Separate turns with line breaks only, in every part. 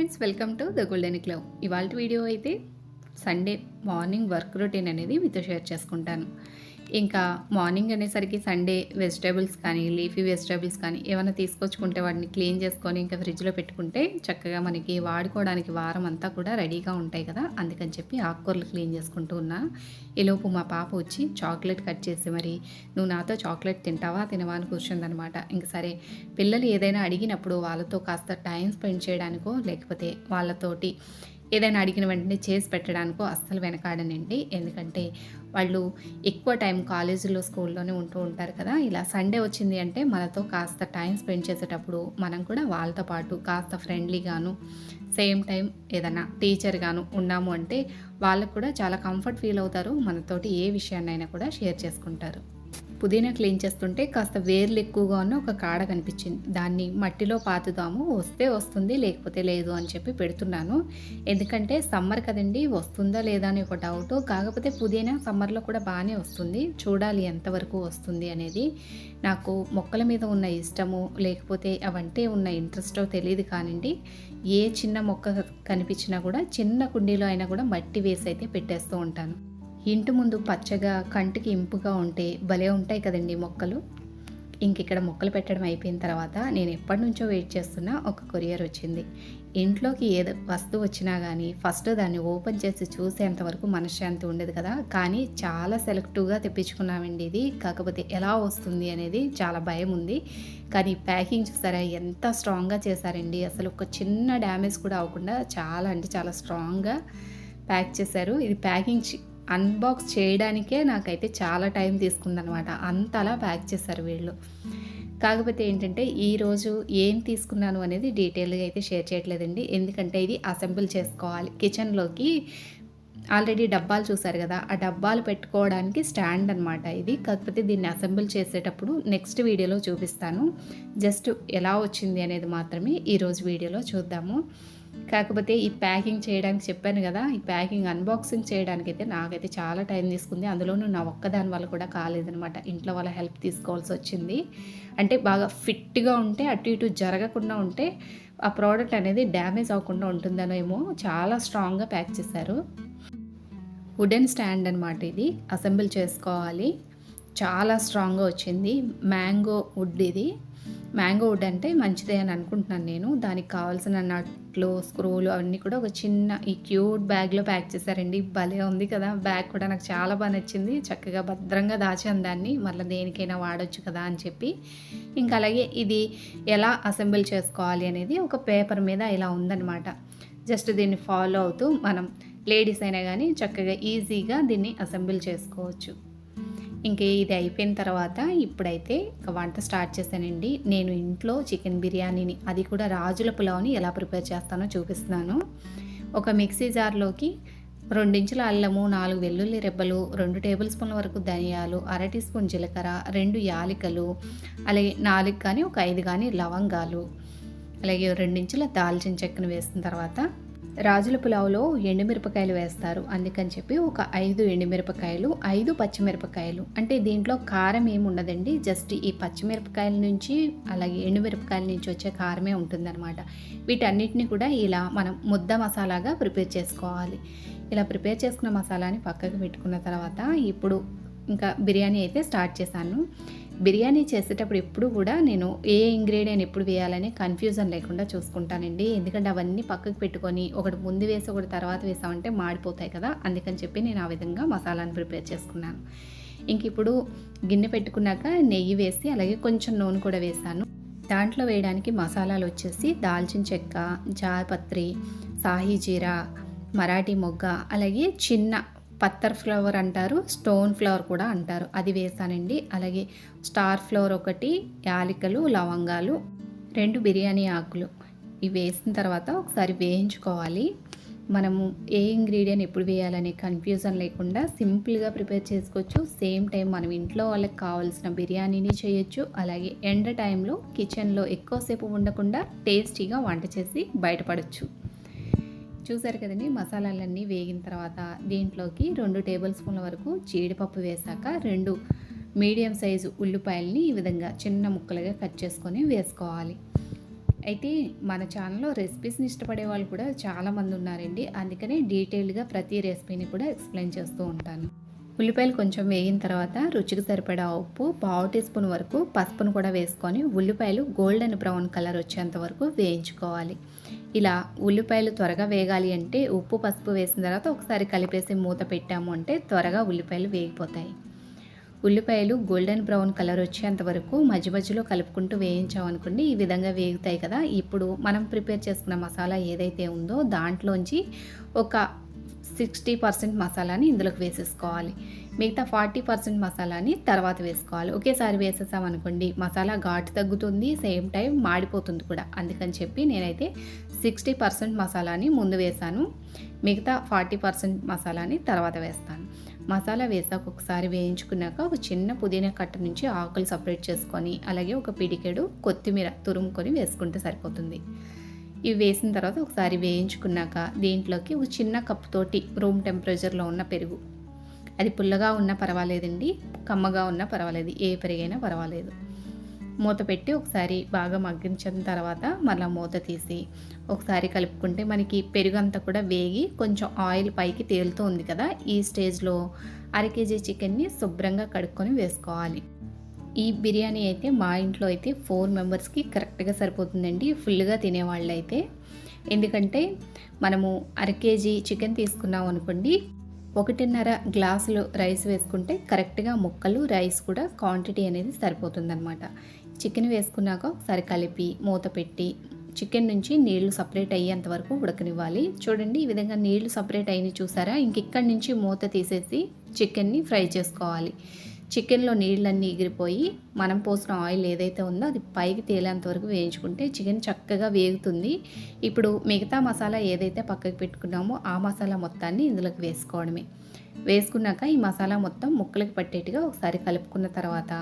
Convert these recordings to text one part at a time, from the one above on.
Friends welcome to the golden clove ఇవాళ video అయితే Sunday morning work routine అనేది మీతో షేర్ చేసుకుంటాను. ఇంకా మార్నింగ్ అనేసరికి సండే వెజిటేబుల్స్ కానీ లీఫీ వెజిటేబుల్స్ కానీ ఏమైనా తీసుకొచ్చుకుంటే వాటిని క్లీన్ చేసుకొని ఇంకా ఫ్రిడ్జ్లో పెట్టుకుంటే చక్కగా మనకి వాడుకోవడానికి వారం అంతా కూడా రెడీగా ఉంటాయి కదా. అందుకని చెప్పి ఆకుకూరలు క్లీన్ చేసుకుంటూ ఉన్నా. ఈలోపు మా పాప వచ్చి చాక్లెట్ కట్ చేసి మరి నువ్వు నాతో చాక్లెట్ తింటావా? తినవా? అని కూర్చుందనమాట ఇంక సరే పిల్లలు ఏదైనా అడిగినప్పుడు వాళ్ళతో కాస్త టైం స్పెండ్ చేయడానికో లేకపోతే వాళ్ళతోటి ఏదైనా అడిగిన వెంటనే చేసి పెట్టడానికో అస్సలు వెనకాడనండి. ఎందుకంటే వాళ్ళు ఎక్కువ టైం కాలేజీలో స్కూల్లోనే ఉంటూ ఉంటారు కదా. ఇలా సండే వచ్చింది అంటే మనతో కాస్త టైం స్పెండ్ చేసేటప్పుడు మనం కూడా వాళ్ళతో పాటు కాస్త ఫ్రెండ్లీగాను సేమ్ టైం ఏదైనా టీచర్గాను ఉన్నాము అంటే వాళ్ళకు కూడా చాలా కంఫర్ట్ ఫీల్ అవుతారు. మనతోటి ఏ విషయాన్నైనా కూడా షేర్ చేసుకుంటారు. పుదీనా క్లీన్ చేస్తుంటే కాస్త వేర్లు ఎక్కువగా ఉన్న ఒక కాడ కనిపించింది. దాన్ని మట్టిలో పాతుదాము వస్తే వస్తుంది లేకపోతే లేదు అని చెప్పి పెడుతున్నాను. ఎందుకంటే సమ్మర్ కదండి వస్తుందా లేదా అని ఒక డౌట్. కాకపోతే పుదీనా సమ్మర్లో కూడా బాగానే వస్తుంది. చూడాలి ఎంతవరకు వస్తుంది అనేది. నాకు మొక్కల మీద ఉన్న ఇష్టము లేకపోతే అవంటే ఉన్న ఇంట్రెస్టో తెలియదు కానివ్వండి ఏ చిన్న మొక్క కనిపించినా కూడా చిన్న కుండీలో అయినా కూడా మట్టి వేసి అయితే పెట్టేస్తూ ఉంటాను. ఇంటి ముందు పచ్చగా కంటికి ఇంపుగా ఉంటే భలే ఉంటాయి కదండి మొక్కలు. ఇంక ఇక్కడ మొక్కలు పెట్టడం అయిపోయిన తర్వాత నేను ఎప్పటి నుంచో వెయిట్ చేస్తున్న ఒక కొరియర్ వచ్చింది. ఇంట్లోకి ఏదో వస్తువు వచ్చినా కానీ ఫస్ట్ దాన్ని ఓపెన్ చేసి చూసేంత వరకు మనశ్శాంతి ఉండేది కదా. కానీ చాలా సెలెక్టివ్గా తెప్పించుకున్నామండి ఇది. కాకపోతే ఎలా వస్తుంది అనేది చాలా భయం ఉంది. కానీ ప్యాకింగ్ చూసారా? ఎంత స్ట్రాంగ్గా చేశారండి. అసలు ఒక చిన్న డ్యామేజ్ కూడా అవ్వకుండా చాలా అంటే చాలా స్ట్రాంగ్గా ప్యాక్ చేశారు. ఇది ప్యాకింగ్ అన్బాక్స్ చేయడానికే నాకైతే చాలా టైం తీసుకుందనమాట. అంతలా ప్యాక్ చేశారు వీళ్ళు. కాకపోతే ఏంటంటే ఈరోజు ఏం తీసుకున్నాను అనేది డీటెయిల్గా అయితే షేర్ చేయట్లేదండి. ఎందుకంటే ఇది అసెంబుల్ చేసుకోవాలి. కిచెన్లోకి ఆల్రెడీ డబ్బాలు చూసారు కదా ఆ డబ్బాలు పెట్టుకోవడానికి స్టాండ్ అనమాట ఇది. కాకపోతే దీన్ని అసెంబుల్ చేసేటప్పుడు నెక్స్ట్ వీడియోలో చూపిస్తాను. జస్ట్ ఎలా వచ్చింది అనేది మాత్రమే ఈరోజు వీడియోలో చూద్దాము. కాకపోతే ఈ ప్యాకింగ్ చేయడానికి చెప్పాను కదా ఈ ప్యాకింగ్ అన్బాక్సింగ్ చేయడానికి అయితే నాకైతే చాలా టైం తీసుకుంది. అందులోనూ నా ఒక్కదాని వల్ల కూడా కాలేదనమాట ఇంట్లో వాళ్ళ హెల్ప్ తీసుకోవాల్సి వచ్చింది. అంటే బాగా ఫిట్గా ఉంటే అటు ఇటు జరగకుండా ఉంటే ఆ ప్రోడక్ట్ అనేది డ్యామేజ్ అవ్వకుండా ఉంటుందనేమో చాలా స్ట్రాంగ్గా ప్యాక్ చేశారు. వుడెన్ స్టాండ్ అనమాట ఇది. అసెంబుల్ చేసుకోవాలి. చాలా స్ట్రాంగ్గా వచ్చింది. మ్యాంగో వుడ్ ఇది. మ్యాంగో వుడ్ అంటే మంచిదే అని అనుకుంటున్నాను నేను. దానికి కావాల్సిన నట్లు స్క్రూలు అవన్నీ కూడా ఒక చిన్న ఈ క్యూట్ బ్యాగ్లో ప్యాక్ చేశారండి. భలే ఉంది కదా! బ్యాగ్ కూడా నాకు చాలా బాగా నచ్చింది. చక్కగా భద్రంగా దాచాను దాన్ని. మళ్ళీ దేనికైనా వాడచ్చు కదా! అని చెప్పి. ఇంకా అలాగే ఇది ఎలా అసెంబుల్ చేసుకోవాలి అనేది ఒక పేపర్ మీద ఇలా ఉందన్నమాట. జస్ట్ దీన్ని ఫాలో అవుతూ మనం లేడీస్ అయినా కానీ చక్కగా ఈజీగా దీన్ని అసెంబుల్ చేసుకోవచ్చు. ఇంక ఇది అయిపోయిన తర్వాత ఇప్పుడైతే వంట స్టార్ట్ చేశానండి. నేను ఇంట్లో చికెన్ బిర్యానీని అది కూడా రాజుల పులావ్ని ఎలా ప్రిపేర్ చేస్తానో చూపిస్తున్నాను. ఒక మిక్సీ జార్లోకి రెండించుల అల్లము నాలుగు వెల్లుల్లి రెబ్బలు రెండు టేబుల్ స్పూన్ల వరకు ధనియాలు అర టీ స్పూన్ జీలకర్ర రెండు యాలికలు అలాగే నాలుగు కానీ ఒక ఐదు కానీ లవంగాలు అలాగే రెండించుల దాల్చిన చెక్కను వేసిన తర్వాత రాజుల పులావులో ఎండుమిరపకాయలు వేస్తారు. అందుకని చెప్పి ఒక ఐదు ఎండుమిరపకాయలు ఐదు పచ్చిమిరపకాయలు. అంటే దీంట్లో కారం ఏమి ఉండదండి. జస్ట్ ఈ పచ్చిమిరపకాయల నుంచి అలాగే ఎండుమిరపకాయల నుంచి వచ్చే కారమే ఉంటుందన్నమాట. వీటన్నిటిని కూడా ఇలా మనం ముద్ద మసాలాగా ప్రిపేర్ చేసుకోవాలి. ఇలా ప్రిపేర్ చేసుకున్న మసాలాని పక్కకు పెట్టుకున్న తర్వాత ఇప్పుడు ఇంకా బిర్యానీ అయితే స్టార్ట్ చేశాను. బిర్యానీ చేసేటప్పుడు ఎప్పుడు కూడా నేను ఏ ఇంగ్రీడియంట్ ఎప్పుడు వేయాలని కన్ఫ్యూజన్ లేకుండా చూసుకుంటానండి. ఎందుకంటే అవన్నీ పక్కకు పెట్టుకొని ఒకటి ముందు వేసి ఒకటి తర్వాత వేసామంటే మాడిపోతాయి కదా. అందుకని చెప్పి నేను ఆ విధంగా మసాలాను ప్రిపేర్ చేసుకున్నాను. ఇంక ఇప్పుడు గిన్నె పెట్టుకున్నాక నెయ్యి వేసి అలాగే కొంచెం నూనె కూడా వేసాను. దాంట్లో వేయడానికి మసాలాలు వచ్చేసి దాల్చిన చెక్క జాపత్రి సాహీ జీరా మరాఠీ మొగ్గ అలాగే చిన్న పత్తర్ ఫ్లవర్ అంటారు స్టోన్ ఫ్లవర్ కూడా అంటారు. అది వేసానండి. అలాగే స్టార్ ఫ్లవర్ ఒకటి యాలికలు లవంగాలు రెండు బిర్యానీ ఆకులు. ఇవి వేసిన తర్వాత ఒకసారి వేయించుకోవాలి. మనము ఏ ఇంగ్రీడియంట్ ఎప్పుడు వేయాలనే కన్ఫ్యూజన్ లేకుండా సింపుల్గా ప్రిపేర్ చేసుకోవచ్చు. సేమ్ టైం మనం ఇంట్లో వాళ్ళకి కావాల్సిన బిర్యానీని చేయొచ్చు. అలాగే ఎండ టైంలో కిచెన్లో ఎక్కువసేపు ఉండకుండా టేస్టీగా వంట చేసి బయటపడచ్చు. చూసారు కదండి మసాలాలన్నీ వేగిన తర్వాత దీంట్లోకి రెండు టేబుల్ స్పూన్ల వరకు జీడిపప్పు వేసాక రెండు మీడియం సైజు ఉల్లిపాయల్ని ఈ విధంగా చిన్న ముక్కలుగా కట్ చేసుకొని వేసుకోవాలి అయితే మన ఛానల్‌లో రెసిపీస్‌ని ఇష్టపడే వాళ్ళు కూడా చాలామంది ఉన్నారండి. అందుకనే డీటెయిల్గా ప్రతి రెసిపీని కూడా ఎక్స్‌ప్లెయిన్ చేస్తూ ఉంటాను. ఉల్లిపాయలు కొంచెం వేగిన తర్వాత రుచికి సరిపడా ఉప్పు, పావు టీ స్పూన్ వరకు పసుపును కూడా వేసుకొని ఉల్లిపాయలు గోల్డెన్ బ్రౌన్ కలర్ వచ్చేంత వరకు వేయించుకోవాలి. ఇలా ఉల్లిపాయలు త్వరగా వేగాలి అంటే ఉప్పు, పసుపు వేసిన తర్వాత ఒకసారి కలిపేసి మూత పెట్టాము అంటే త్వరగా ఉల్లిపాయలు వేగిపోతాయి. ఉల్లిపాయలు గోల్డెన్ బ్రౌన్ కలర్ వచ్చేంత వరకు మధ్య మధ్యలో కలుపుకుంటూ వేయించామనుకోండి ఈ విధంగా వేగుతాయి కదా ఇప్పుడు మనం ప్రిపేర్ చేసుకున్న మసాలా ఏదైతే ఉందో దాంట్లోంచి ఒక సిక్స్టీ పర్సెంట్ మసాలాని ఇందులోకి వేసేసుకోవాలి. మిగతా ఫార్టీ పర్సెంట్ మసాలాని తర్వాత వేసుకోవాలి. ఒకేసారి వేసేసామనుకోండి మసాలా ఘాటు తగ్గుతుంది సేమ్ టైం మాడిపోతుంది కూడా. అందుకని చెప్పి నేనైతే సిక్స్టీ పర్సెంట్ మసాలాని ముందు వేసాను. మిగతా ఫార్టీ పర్సెంట్ మసాలాని తర్వాత వేస్తాను. మసాలా వేసాక ఒకసారి వేయించుకున్నాక ఒక చిన్న పుదీనా కట్ట నుంచి ఆకులు సపరేట్ చేసుకొని అలాగే ఒక పిడికెడు కొత్తిమీర తురుముకొని వేసుకుంటే సరిపోతుంది. ఇవి వేసిన తర్వాత ఒకసారి వేయించుకున్నాక దీంట్లోకి ఒక చిన్న కప్పుతోటి రూమ్ టెంపరేచర్లో ఉన్న పెరుగు. అది పుల్లగా ఉన్నా పర్వాలేదండి కమ్మగా ఉన్నా పర్వాలేదు ఏ పెరుగైనా పర్వాలేదు. మూత పెట్టి ఒకసారి బాగా మగ్గించిన తర్వాత మళ్ళీ మూత తీసి ఒకసారి కలుపుకుంటే మనకి పెరుగు అంతా కూడా వేగి కొంచెం ఆయిల్ పైకి తేలుతూ ఉంది కదా ఈ స్టేజ్లో అర కేజీ చికెన్ని శుభ్రంగా కడుక్కొని వేసుకోవాలి. ఈ బిర్యానీ అయితే మా ఇంట్లో అయితే ఫోర్ మెంబర్స్కి కరెక్ట్గా సరిపోతుందండి. ఫుల్గా తినేవాళ్ళు అయితే ఎందుకంటే మనము అర కేజీ చికెన్ తీసుకున్నాం అనుకోండి ఒకటిన్నర గ్లాసులు రైస్ వేసుకుంటే కరెక్ట్గా ముక్కలు రైస్ కూడా క్వాంటిటీ అనేది సరిపోతుందన్నమాట. చికెన్ వేసుకున్నాక ఒకసారి కలిపి మూత పెట్టి చికెన్ నుంచి నీళ్ళు సపరేట్ అయ్యేంత వరకు ఉడకనివ్వాలి. చూడండి ఈ విధంగా నీళ్ళు సపరేట్ అయిన చూసారా? ఇంక ఇక్కడి నుంచి మూత తీసేసి చికెన్ని ఫ్రై చేసుకోవాలి. చికెన్లో నీళ్ళన్నీ ఎగిరిపోయి మనం పోసిన ఆయిల్ ఏదైతే ఉందో అది పైకి తేలేంత వరకు వేయించుకుంటే చికెన్ చక్కగా వేగుతుంది. ఇప్పుడు మిగతా మసాలా ఏదైతే పక్కకు పెట్టుకున్నామో ఆ మసాలా మొత్తాన్ని ఇందులోకి వేసుకోవడమే. వేసుకున్నాక ఈ మసాలా మొత్తం ముక్కలకి పట్టేట్టుగా ఒకసారి కలుపుకున్న తర్వాత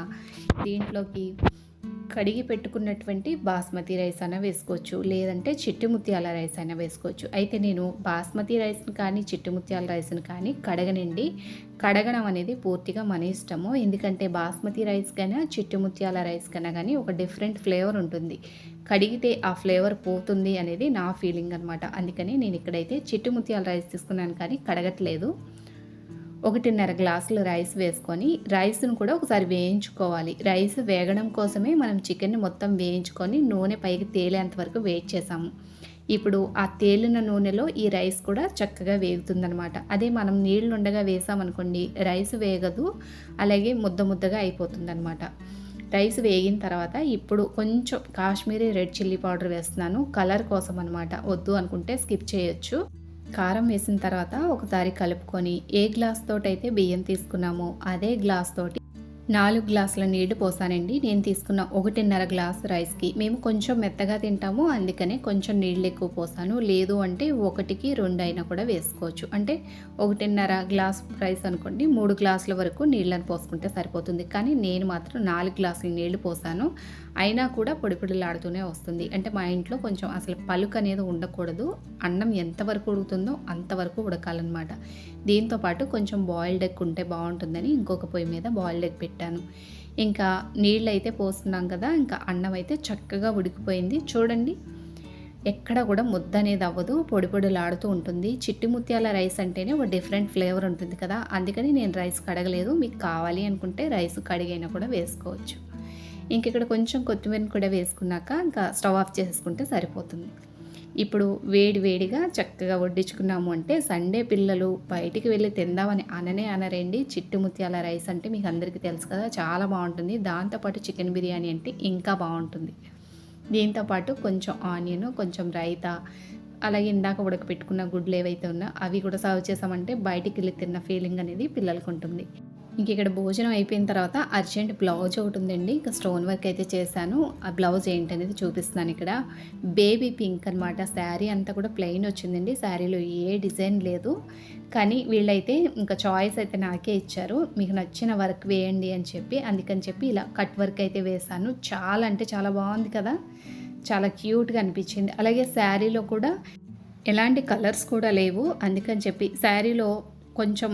దీంట్లోకి కడిగి పెట్టుకున్నటువంటి బాస్మతి రైస్ అయినా వేసుకోవచ్చు. లేదంటే చిట్టి ముత్యాల రైస్ అయినా వేసుకోవచ్చు. అయితే నేను బాస్మతి రైస్ని కానీ చిట్టి ముత్యాల రైస్ని కానీ కడగనండి. కడగడం అనేది పూర్తిగా మన ఇష్టము. ఎందుకంటే బాస్మతి రైస్ కన్నా చిట్టి ముత్యాల రైస్ కన్నా కానీ ఒక డిఫరెంట్ ఫ్లేవర్ ఉంటుంది. కడిగితే ఆ ఫ్లేవర్ పోతుంది అనేది నా ఫీలింగ్ అనమాట అందుకని నేను ఇక్కడైతే చిట్టి ముత్యాల రైస్ తీసుకున్నాను కానీ కడగట్లేదు. ఒకటిన్నర గ్లాసులు రైస్ వేసుకొని రైస్ను కూడా ఒకసారి వేయించుకోవాలి. రైస్ వేగడం కోసమే మనం చికెన్ని మొత్తం వేయించుకొని నూనె పైకి తేలేంత వరకు వెయిట్ చేసాము ఇప్పుడు ఆ తేలిన నూనెలో ఈ రైస్ కూడా చక్కగా వేగుతుందనమాట అదే మనం నీళ్ళు ఉండగా వేసామనుకోండి రైస్ వేగదు అలాగే ముద్ద ముద్దగా అయిపోతుందనమాట రైస్ వేగిన తర్వాత ఇప్పుడు కొంచెం కాశ్మీరీ రెడ్ చిల్లీ పౌడర్ వేస్తున్నాను. కలర్ కోసం అనమాట వద్దు అనుకుంటే స్కిప్ చేయొచ్చు. కారం వేసిన తర్వాత ఒకసారి కలుపుకొని ఏ గ్లాస్ తోటైతే బియ్యం తీసుకున్నామో అదే గ్లాస్ తోటి నాలుగు గ్లాసుల నీళ్ళు పోసానండి. నేను తీసుకున్న ఒకటిన్నర గ్లాస్ రైస్కి మేము కొంచెం మెత్తగా తింటాము. అందుకనే కొంచెం నీళ్ళు ఎక్కువ పోసాను. లేదు అంటే ఒకటికి రెండు అయినా కూడా వేసుకోవచ్చు. అంటే ఒకటిన్నర గ్లాస్ రైస్ అనుకోండి మూడు గ్లాసుల వరకు నీళ్ళని పోసుకుంటే సరిపోతుంది. కానీ నేను మాత్రం నాలుగు గ్లాసుల నీళ్ళు పోసాను. అయినా కూడా పొడి పొడిలాడుతూనే వస్తుంది. అంటే మా ఇంట్లో కొంచెం అసలు పలుకు అనేది ఉండకూడదు. అన్నం ఎంతవరకు ఉడుకుతుందో అంతవరకు ఉడకాలన్నమాట. దీంతోపాటు కొంచెం బాయిల్డ్ ఎగ్ ఉంటే బాగుంటుందని ఇంకొక పొయ్యి మీద బాయిల్డ్ ఎగ్ పెట్టాను. ఇంకా నీళ్ళు అయితే పోస్తున్నాం కదా ఇంకా అన్నం అయితే చక్కగా ఉడికిపోయింది. చూడండి ఎక్కడ కూడా ముద్ద అనేది అవ్వదు పొడి పొడిలాడుతూ ఉంటుంది. చిట్టి ముత్యాల రైస్ అంటేనే ఒక డిఫరెంట్ ఫ్లేవర్ ఉంటుంది కదా. అందుకని నేను రైస్ కడగలేదు. మీకు కావాలి అనుకుంటే రైస్ కడిగైనా కూడా వేసుకోవచ్చు. ఇంక ఇక్కడ కొంచెం కొత్తిమీరని కూడా వేసుకున్నాక ఇంకా స్టవ్ ఆఫ్ చేసుకుంటే సరిపోతుంది. ఇప్పుడు వేడి వేడిగా చక్కగా వడ్డించుకున్నాము అంటే సండే పిల్లలు బయటికి వెళ్ళి తిందామని అననే అనరండి. చిట్టు ముత్యాల రైస్ అంటే మీకు అందరికీ తెలుసు కదా చాలా బాగుంటుంది. దాంతోపాటు చికెన్ బిర్యానీ అంటే ఇంకా బాగుంటుంది. దీంతోపాటు కొంచెం ఆనియన్ కొంచెం రైతా అలాగే ఇందాక ఉడకపెట్టుకున్న గుడ్లు ఏవైతే ఉన్నా అవి కూడా సర్వ్ చేసామంటే బయటికి వెళ్ళి తిన్న ఫీలింగ్ అనేది పిల్లలకు ఉంటుంది. ఇంక ఇక్కడ భోజనం అయిపోయిన తర్వాత అర్జెంట్ బ్లౌజ్ ఒకటి ఉందండి. ఇంకా స్టోన్ వర్క్ అయితే చేశాను. ఆ బ్లౌజ్ ఏంటనేది చూపిస్తున్నాను ఇక్కడ. బేబీ పింక్ అనమాట శారీ అంతా కూడా ప్లెయిన్ వచ్చిందండి. శారీలో ఏ డిజైన్ లేదు. కానీ వీళ్ళైతే ఇంకా చాయిస్ అయితే నాకే ఇచ్చారు. మీకు నచ్చిన వర్క్ వేయండి అని చెప్పి అందుకని చెప్పి ఇలా కట్ వర్క్ అయితే వేశాను. చాలా అంటే చాలా బాగుంది కదా. చాలా క్యూట్గా అనిపించింది. అలాగే శారీలో కూడా ఎలాంటి కలర్స్ కూడా లేవు. అందుకని చెప్పి శారీలో కొంచెం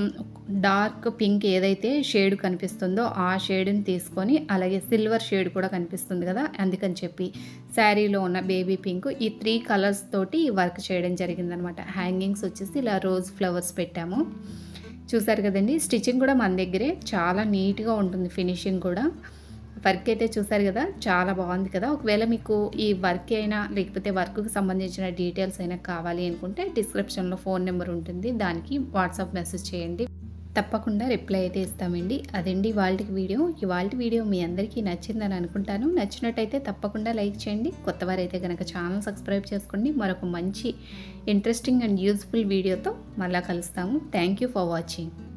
డార్క్ పింక్ ఏదైతే షేడ్ కనిపిస్తుందో ఆ షేడ్ని తీసుకొని అలాగే సిల్వర్ షేడ్ కూడా కనిపిస్తుంది కదా అందుకని చెప్పి శారీలో ఉన్న బేబీ పింక్ ఈ త్రీ కలర్స్ తోటి వర్క్ చేయడం జరిగిందనమాట. హ్యాంగింగ్స్ వచ్చేసి ఇలా రోజ్ ఫ్లవర్స్ పెట్టాము. చూసారు కదండి? స్టిచ్చింగ్ కూడా మన దగ్గరే. చాలా నీట్గా ఉంటుంది ఫినిషింగ్ కూడా. వర్క్ అయితే చూసారు కదా చాలా బాగుంది కదా. ఒకవేళ మీకు ఈ వర్క్ అయినా లేకపోతే వర్క్కి సంబంధించిన డీటెయిల్స్ అయినా కావాలి అనుకుంటే డిస్క్రిప్షన్లో ఫోన్ నెంబర్ ఉంటుంది. దానికి వాట్సాప్ మెసేజ్ చేయండి. తప్పకుండా రిప్లై అయితే ఇస్తామండి. అదండి వాళ్ళకి వీడియో. ఇవాళ వీడియో మీ అందరికీ నచ్చిందని అనుకుంటాను. నచ్చినట్టయితే తప్పకుండా లైక్ చేయండి. కొత్తవారైతే కనుక ఛానల్ సబ్స్క్రైబ్ చేసుకోండి. మరొక మంచి ఇంట్రెస్టింగ్ అండ్ యూజ్ఫుల్ వీడియోతో మళ్ళీ కలుస్తాము. Thank you for watching.